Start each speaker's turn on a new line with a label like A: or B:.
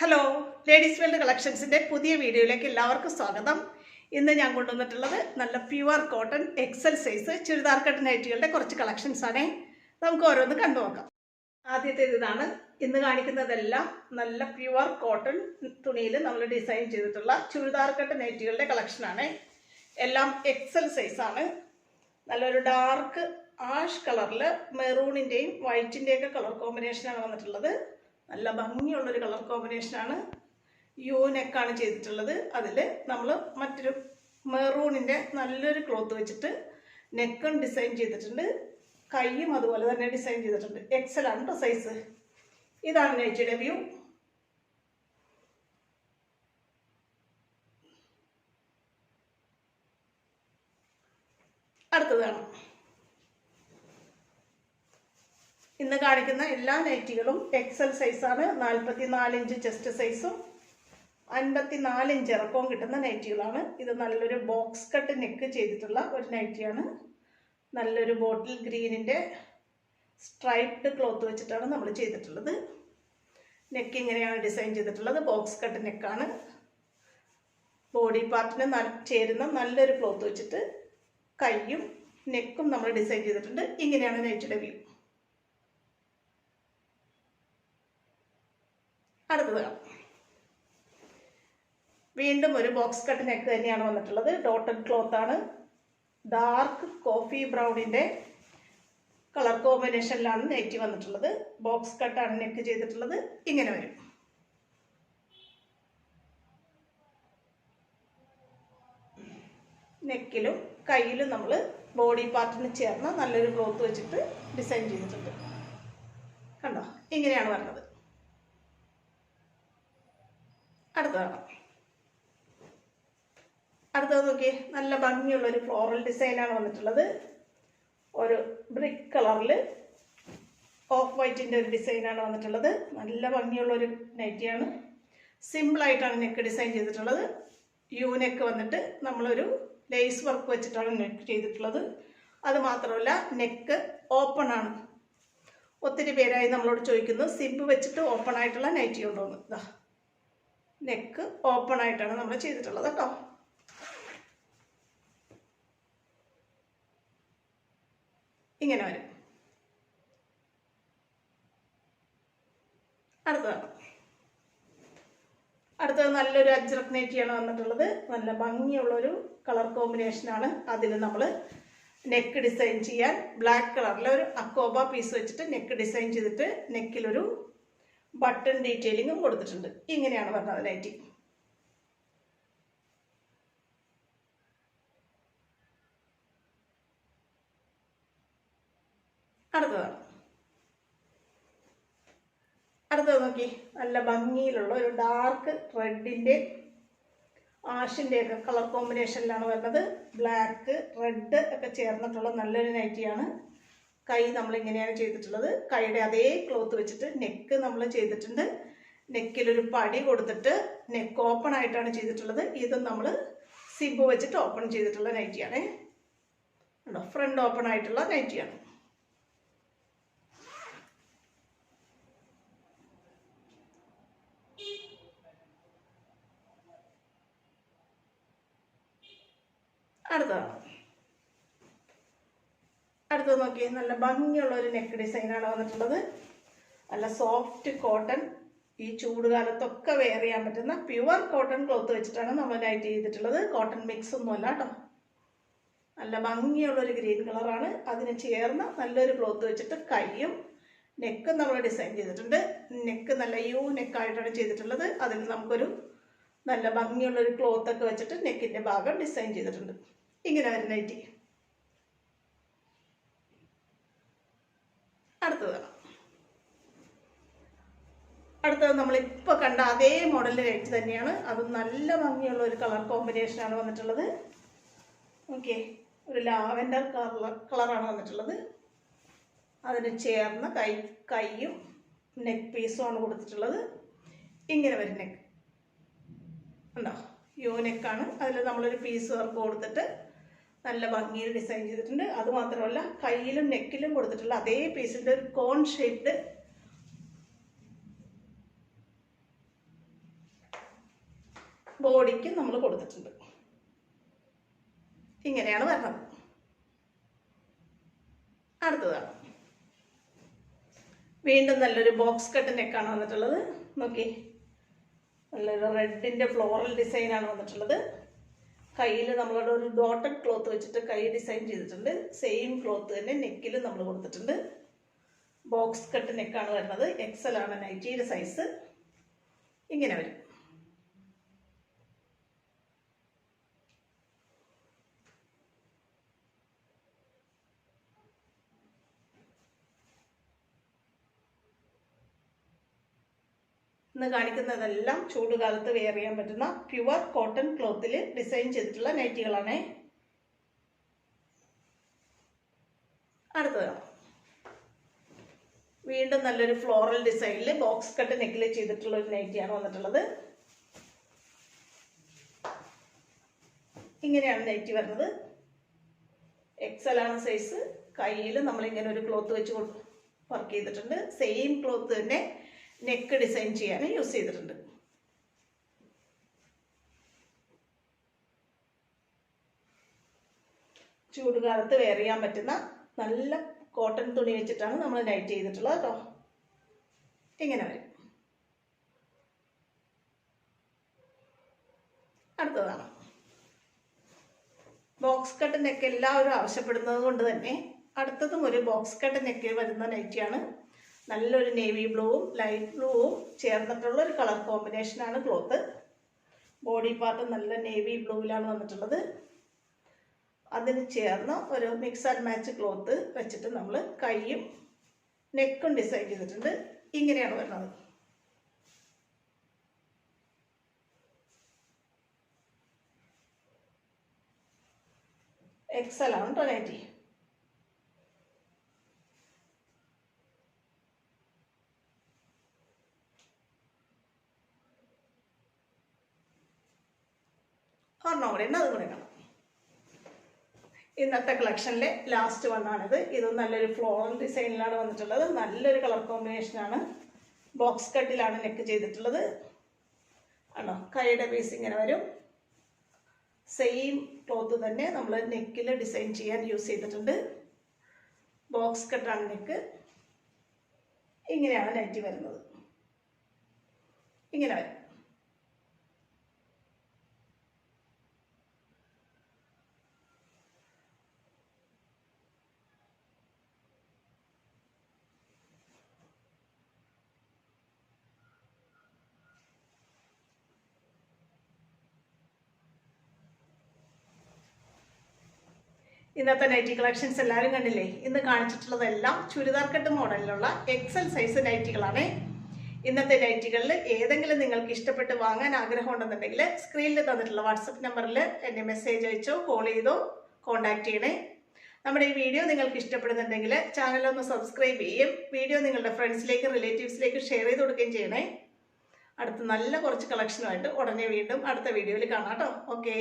A: Hello ladies world കളക്ഷൻസിന്റെ പുതിയ വീഡിയോയിലേക്ക് എല്ലാവർക്കും സ്വാഗതം. ഇന്ന് ഞാൻ കൊണ്ടുവന്നിട്ടുള്ളത് നല്ല pure cotton excel size churidar cut നൈറ്റികളുടെ കുറച്ച് കളക്ഷൻസ് ആണ്. നമുക്ക് ഓരോന്ന് കണ്ടു നോക്കാം. ആദ്യത്തേത് ഇതാണ്. ഇന്ന് കാണിക്കുന്നതെല്ലാം നല്ല പ്യുവർ കോട്ടൺ തുണിയിൽ നമ്മൾ ഡിസൈൻ ചെയ്തിട്ടുള്ള ചുരിദാർ കട്ട് നൈറ്റികളുടെ കളക്ഷനാണ് എല്ലാം എക്സൽ സൈസാണ് നല്ലൊരു ഡാർക്ക് ആഷ് കളറിൽ മെറൂണിന്റെയും വൈറ്റിന്റെയൊക്കെ കളർ കോമ്പിനേഷനാണ് വന്നിട്ടുള്ളത്. നല്ല ഭംഗിയുള്ളൊരു കളർ കോമ്പിനേഷനാണ് യു നെക്കാണ് ചെയ്തിട്ടുള്ളത്. അതിൽ നമ്മൾ മറ്റൊരു മെറൂണിന്റെ നല്ലൊരു ക്ലോത്ത് വെച്ചിട്ട് നെക്കും ഡിസൈൻ ചെയ്തിട്ടുണ്ട്. കൈയും അതുപോലെ തന്നെ ഡിസൈൻ ചെയ്തിട്ടുണ്ട്. എക്സൽ ആണ് കേട്ടോ സൈസ് ഇതാണ് നൈറ്റിയുടെ വ്യൂ. അടുത്തതാണ് ഇന്ന് കാണിക്കുന്ന എല്ലാ നൈറ്റികളും എക്സൽ സൈസാണ്. നാൽപ്പത്തി ഇഞ്ച് ചെസ്റ്റ് സൈസും അൻപത്തി ഇഞ്ച് ഇറക്കവും കിട്ടുന്ന നൈറ്റികളാണ്. ഇത് നല്ലൊരു ബോക്സ് കട്ട് നെക്ക് ചെയ്തിട്ടുള്ള ഒരു നൈറ്റിയാണ്. നല്ലൊരു ബോട്ടിൽ ഗ്രീനിന്റെ സ്ട്രൈപ്ഡ് ക്ലോത്ത് വെച്ചിട്ടാണ് നമ്മൾ ചെയ്തിട്ടുള്ളത്. നെക്ക് ഇങ്ങനെയാണ് ഡിസൈൻ ചെയ്തിട്ടുള്ളത്. ബോക്സ് കട്ട് നെക്കാണ്. ബോഡി പാർട്ടിന് ചേരുന്ന നല്ലൊരു ക്ലോത്ത് വെച്ചിട്ട് കൈയും നെക്കും നമ്മൾ ഡിസൈൻ ചെയ്തിട്ടുണ്ട്. ഇങ്ങനെയാണ് നൈറ്റിയുടെ വ്യൂ. അടുത്തത് വീണ്ടും ഒരു ബോക്സ് കട്ട് നെക്ക് തന്നെയാണ് വന്നിട്ടുള്ളത്. ഡോട്ടഡ് ക്ലോത്ത് ആണ്. ഡാർക്ക് കോഫി ബ്രൗണിന്റെ കളർ കോമ്പിനേഷനിലാണ് നെറ്റ് വന്നിട്ടുള്ളത്. ബോക്സ് കട്ടാണ് നെക്ക് ചെയ്തിട്ടുള്ളത്. ഇങ്ങനെ വരും. നെക്കിലും കയ്യിലും നമ്മൾ ബോഡി പാർട്ടിന് ചേർന്ന് നല്ലൊരു ക്ലോത്ത് വെച്ചിട്ട് ഡിസൈൻ ചെയ്തിട്ടുണ്ട്. കണ്ടോ? ഇങ്ങനെയാണ് വരുന്നത് അടുത്തതാണ്. അടുത്തത് നോക്കിയേ നല്ല ഭംഗിയുള്ള ഒരു ഫ്ലോറൽ ഡിസൈനാണ് വന്നിട്ടുള്ളത്. ഒരു ബ്രിക്ക് കളറിൽ ഓഫ് വൈറ്റിന്റെ ഒരു ഡിസൈനാണ് വന്നിട്ടുള്ളത്. നല്ല ഭംഗിയുള്ള ഒരു നൈറ്റിയാണ് സിമ്പിളായിട്ടാണ് നെക്ക് ഡിസൈൻ ചെയ്തിട്ടുള്ളത്. യു നെക്ക് വന്നിട്ട് നമ്മളൊരു ലേസ് വർക്ക് വെച്ചിട്ടാണ് നെക്ക് ചെയ്തിട്ടുള്ളത്. അത് മാത്രമല്ല നെക്ക് ഓപ്പൺ ആണ്. ഒത്തിരി പേരായി നമ്മളോട് ചോദിക്കുന്നു സിബ് വെച്ചിട്ട് ഓപ്പൺ ആയിട്ടുള്ള നൈറ്റി എന്ന് ഇതാ നെക്ക് ഓപ്പൺ ആയിട്ടാണ് നമ്മൾ ചെയ്തിട്ടുള്ളത് കേട്ടോ. ഇങ്ങനെ വരും. അടുത്തതാണ് അടുത്തത് നല്ലൊരു അജ്രക് വന്നിട്ടുള്ളത്. നല്ല ഭംഗിയുള്ളൊരു കളർ കോമ്പിനേഷനാണ് അതിൽ നമ്മൾ നെക്ക് ഡിസൈൻ ചെയ്യാൻ. ബ്ലാക്ക് കളറിലെ ഒരു അക്കോബ പീസ് വെച്ചിട്ട് നെക്ക് ഡിസൈൻ ചെയ്തിട്ട് നെക്കിലൊരു ബട്ടൺ ഡീറ്റെയിലിങ്ങും കൊടുത്തിട്ടുണ്ട്. ഇങ്ങനെയാണ് പറഞ്ഞത് നൈറ്റി അടുത്തതാണ് അടുത്തത്. നോക്കി. നല്ല ഭംഗിയിലുള്ള ഒരു ഡാർക്ക് റെഡിന്റെ ആഷിന്റെ ഒക്കെ കളർ കോമ്പിനേഷനിലാണ് വരുന്നത്. ബ്ലാക്ക് റെഡ് ഒക്കെ ചേർന്നിട്ടുള്ള നല്ലൊരു നൈറ്റിയാണ് കൈ നമ്മൾ എങ്ങനെയാണ് ചെയ്തിട്ടുള്ളത്. കൈയുടെ അതേ ക്ലോത്ത് വെച്ചിട്ട് നെക്ക് നമ്മൾ ചെയ്തിട്ടുണ്ട്. നെക്കിലൊരു പടി കൊടുത്തിട്ട് നെക്ക് ഓപ്പൺ ആയിട്ടാണ് ചെയ്തിട്ടുള്ളത്. ഇതും നമ്മൾ സിബ് വെച്ചിട്ട് ഓപ്പൺ ചെയ്തിട്ടുള്ള നൈറ്റിയാണ്. കണ്ടോ? ഫ്രണ്ട് ഓപ്പൺ ആയിട്ടുള്ള നൈറ്റിയാണ്. അടുത്തതാണ്. അടുത്തത് നോക്കി നല്ല ഭംഗിയുള്ള ഒരു നെക്ക് ഡിസൈനാണ് വന്നിട്ടുള്ളത്. നല്ല സോഫ്റ്റ് കോട്ടൺ ഈ ചൂട് ചൂടുകാലത്തൊക്കെ വെയർ ചെയ്യാൻ പറ്റുന്ന പ്യുവർ കോട്ടൺ ക്ലോത്ത് വെച്ചിട്ടാണ് നമ്മൾ നൈറ്റ് ചെയ്തിട്ടുള്ളത്. കോട്ടൺ മിക്സ് ഒന്നുമല്ല കേട്ടോ. നല്ല ഭംഗിയുള്ള ഒരു ഗ്രീൻ കളറാണ് അതിന് ചേർന്ന് നല്ലൊരു ക്ലോത്ത് വെച്ചിട്ട് കൈയും നെക്കും നമ്മൾ ഡിസൈൻ ചെയ്തിട്ടുണ്ട്. നെക്ക് നല്ല യു നെക്കായിട്ടാണ് ചെയ്തിട്ടുള്ളത്. അതിൽ നമുക്കൊരു നല്ല ഭംഗിയുള്ളൊരു ക്ലോത്ത് ഒക്കെ വെച്ചിട്ട് നെക്കിന്റെ ഭാഗം ഡിസൈൻ ചെയ്തിട്ടുണ്ട്. ഇങ്ങനെ വരുന്ന നൈറ്റി അടുത്തത്. അടുത്തത് നമ്മളിപ്പോൾ കണ്ട അതേ മോഡൽ റേറ്റ് തന്നെയാണ്. അത് നല്ല ഭംഗിയുള്ള ഒരു കളർ കോമ്പിനേഷനാണ് വന്നിട്ടുള്ളത്. ഓക്കെ ഒരു ലാവൻഡർ കളർ കളറാണ് വന്നിട്ടുള്ളത്. അതിന് ചേർന്ന കൈ കൈയും നെക്ക് ആണ് കൊടുത്തിട്ടുള്ളത്. ഇങ്ങനെ വരും നെക്ക് ഉണ്ടോ യു നെക്കാണ് അതിൽ നമ്മളൊരു പീസ് വർക്ക് കൊടുത്തിട്ട് നല്ല ഭംഗിയിൽ ഡിസൈൻ ചെയ്തിട്ടുണ്ട്. അതുമാത്രമല്ല കയ്യിലും നെക്കിലും കൊടുത്തിട്ടുള്ള അതേ പീസിന്റെ ഒരു കോൺ ഷേപ്ഡ് ബോഡിക്ക് നമ്മൾ കൊടുത്തിട്ടുണ്ട്. ഇങ്ങനെയാണ് വരണം. അടുത്തതാണ്. വീണ്ടും നല്ലൊരു ബോക്സ് കട്ട് നെക്കാണ് വന്നിട്ടുള്ളത്. നോക്കി. നല്ലൊരു റെഡിന്റെ ഫ്ലോറൽ ഡിസൈനാണ് വന്നിട്ടുള്ളത്. കയ്യിൽ നമ്മളുടെ ഒരു ഡോട്ടഡ് ക്ലോത്ത് വെച്ചിട്ട് കൈ ഡിസൈൻ ചെയ്തിട്ടുണ്ട്. സെയിം ക്ലോത്ത് തന്നെ നെക്കിലും നമ്മൾ കൊടുത്തിട്ടുണ്ട്. ബോക്സ് കട്ട് നെക്കാണ് വരുന്നത്. എക്സൽ ആണ് നൈറ്റിയുടെ സൈസ് ഇങ്ങനെ വരും. ഇന്ന് കാണിക്കുന്നതെല്ലാം ചൂടുകാലത്ത് വെയർ ചെയ്യാൻ പറ്റുന്ന പ്യുവർ കോട്ടൺ ക്ലോത്തിൽ ഡിസൈൻ ചെയ്തിട്ടുള്ള നൈറ്റികളാണ് അടുത്തതാണ് വീണ്ടും നല്ലൊരു ഫ്ലോറൽ ഡിസൈനിൽ ബോക്സ് കട്ട് നെക്കിൽ ചെയ്തിട്ടുള്ള ഒരു നൈറ്റിയാണ് വന്നിട്ടുള്ളത്. ഇങ്ങനെയാണ് നൈറ്റി വരുന്നത്. എക്സൽ ആണ് സൈസ് കയ്യിൽ നമ്മളിങ്ങനെ ഒരു ക്ലോത്ത് വെച്ച് വർക്ക് ചെയ്തിട്ടുണ്ട്. സെയിം ക്ലോത്ത് തന്നെ നെക്ക് ഡിസൈൻ ചെയ്യാൻ യൂസ് ചെയ്തിട്ടുണ്ട്. ചൂടുകാലത്ത് വെയർ ചെയ്യാൻ പറ്റുന്ന നല്ല കോട്ടൺ തുണി വെച്ചിട്ടാണ് നമ്മൾ നൈറ്റ് ചെയ്തിട്ടുള്ളത് കേട്ടോ. ഇങ്ങനെ വരും. അടുത്തതാണ്. ബോക്സ് കട്ട് നെക്ക് എല്ലാവരും ആവശ്യപ്പെടുന്നത് കൊണ്ട് തന്നെ അടുത്തതും ഒരു ബോക്സ് കട്ട് നെക്ക് വരുന്ന നൈറ്റിയാണ് നല്ലൊരു നേവി ബ്ലൂവും ലൈറ്റ് ബ്ലൂവും ചേർന്നിട്ടുള്ള ഒരു കളർ കോമ്പിനേഷനാണ് ക്ലോത്ത് ബോഡി പാർട്ട് നല്ല നേവി ബ്ലൂവിലാണ് വന്നിട്ടുള്ളത്. അതിന് ചേർന്ന് ഒരു മിക്സ് ആൻഡ് മാച്ച് ക്ലോത്ത് വെച്ചിട്ട് നമ്മൾ കൈയും നെക്കും ഡിസൈൻ ചെയ്തിട്ടുണ്ട്. ഇങ്ങനെയാണ് വരുന്നത്. എക്സൽ ആണ് ഒരെണ്ണം കൂടെ ഉണ്ട് അതും കൂടെ കാണാം. ഇന്നത്തെ കളക്ഷനിലെ ലാസ്റ്റ് വണ്ണാണിത്. ഇത് നല്ലൊരു ഫ്ലോറൽ ഡിസൈനിലാണ് വന്നിട്ടുള്ളത്. നല്ലൊരു കളർ കോമ്പിനേഷനാണ് ബോക്സ് കട്ടിലാണ് നെക്ക് ചെയ്തിട്ടുള്ളത്. ആണോ? കൈയുടെ പീസ് ഇങ്ങനെ വരും. സെയിം ക്ലോത്ത് തന്നെ നമ്മൾ നെക്കിൽ ഡിസൈൻ ചെയ്യാൻ യൂസ് ചെയ്തിട്ടുണ്ട്. ബോക്സ് കട്ടാണ് നെക്ക് ഇങ്ങനെയാണ് നെറ്റി വരുന്നത്. ഇങ്ങനെ വരും. ഇന്നത്തെ നൈറ്റി കളക്ഷൻസ് എല്ലാവരും കണ്ടില്ലേ? ഇന്ന് കാണിച്ചിട്ടുള്ളതെല്ലാം ചുരിദാർ കട്ട് മോഡലിലുള്ള എക്സൽ സൈസ് നൈറ്റികളാണ് ഇന്നത്തെ നൈറ്റികളിൽ ഏതെങ്കിലും നിങ്ങൾക്ക് ഇഷ്ടപ്പെട്ട് വാങ്ങാൻ ആഗ്രഹം ഉണ്ടെന്നുണ്ടെങ്കിൽ സ്ക്രീനിൽ തന്നിട്ടുള്ള വാട്സപ്പ് നമ്പറിൽ എന്നെ മെസ്സേജ് അയച്ചോ കോൾ ചെയ്തോ കോൺടാക്ട് ചെയ്യണേ. നമ്മുടെ ഈ വീഡിയോ നിങ്ങൾക്ക് ഇഷ്ടപ്പെടുന്നുണ്ടെങ്കിൽ ചാനൽ ഒന്ന് സബ്സ്ക്രൈബ് ചെയ്യും. വീഡിയോ നിങ്ങളുടെ ഫ്രണ്ട്സിലേക്ക് റിലേറ്റീവ്സിലേക്ക് ഷെയർ ചെയ്ത് കൊടുക്കുകയും ചെയ്യണേ. അടുത്ത നല്ല കുറച്ച് കളക്ഷനുമായിട്ട് ഉടനെ വീണ്ടും അടുത്ത വീഡിയോയിൽ കാണാം കേട്ടോ. ഓക്കേ